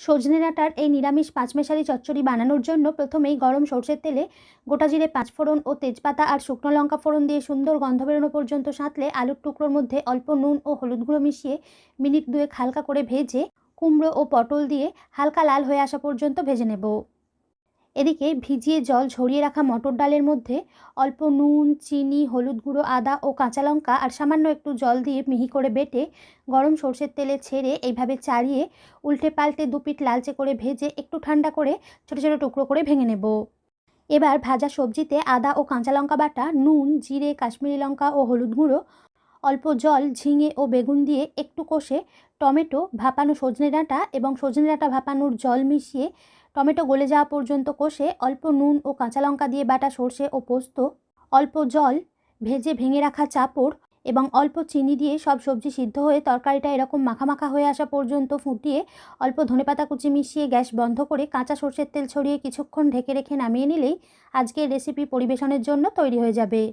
সজনে ডাঁটার এই নিরামিষ পাঁচমেশালি চচ্চড়ি বানানোর জন্য প্রথমেই গরম সর্ষের তেলে গোটা জিরে পাঁচফোড়ন ও তেজপাতা আর শুকনো লঙ্কা ফোড়ন দিয়ে সুন্দর গন্ধ বেরোনো পর্যন্ত সাঁতলে আলুর টুকরোর মধ্যে অল্প নুন ও হলুদ গুঁড়ো মিশিয়ে মিনিট দুয়েক হালকা করে ভেজে কুমড়ো ও পটল দিয়ে হালকা লাল হয়ে আসা পর্যন্ত ভেজে নেব। এদিকে ভিজিয়ে জল ঝরিয়ে রাখা মটর ডালের মধ্যে অল্প নুন, চিনি, হলুদ গুঁড়ো, আদা ও কাঁচা লঙ্কা আর সামান্য একটু জল দিয়ে মিহি করে বেটে গরম সর্ষের তেলে ছেড়ে এইভাবে চাড়িয়ে উল্টে পাল্টে দুপিট লালচে করে ভেজে একটু ঠান্ডা করে ছোটো ছোটো টুকরো করে ভেঙে নেব। এবার ভাজা সবজিতে আদা ও কাঁচা লঙ্কা বাটা, নুন, জিরে, কাশ্মীরি লঙ্কা ও হলুদ গুঁড়ো অল্প জল, ঝিঙে ও বেগুন দিয়ে একটু কষে টমেটো ভাপানো সজনে ডাঁটা এবং সজনে ডাঁটা ভাপানোর জল মিশিয়ে টমেটো গলে যাওয়া পর্যন্ত কষে অল্প নুন ও কাঁচা লঙ্কা দিয়ে বাটা সর্ষে ও পোস্ত, অল্প জল, ভেজে ভেঙে রাখা চাপড় এবং অল্প চিনি দিয়ে সব সবজি সিদ্ধ হয়ে তরকারিটা এরকম মাখা মাখা হয়ে আসা পর্যন্ত ফুটিয়ে অল্প ধনেপাতা কুচি মিশিয়ে গ্যাস বন্ধ করে কাঁচা সর্ষের তেল ছড়িয়ে কিছুক্ষণ ঢেকে রেখে নামিয়ে নিলেই আজকের রেসিপি পরিবেশনের জন্য তৈরি হয়ে যাবে।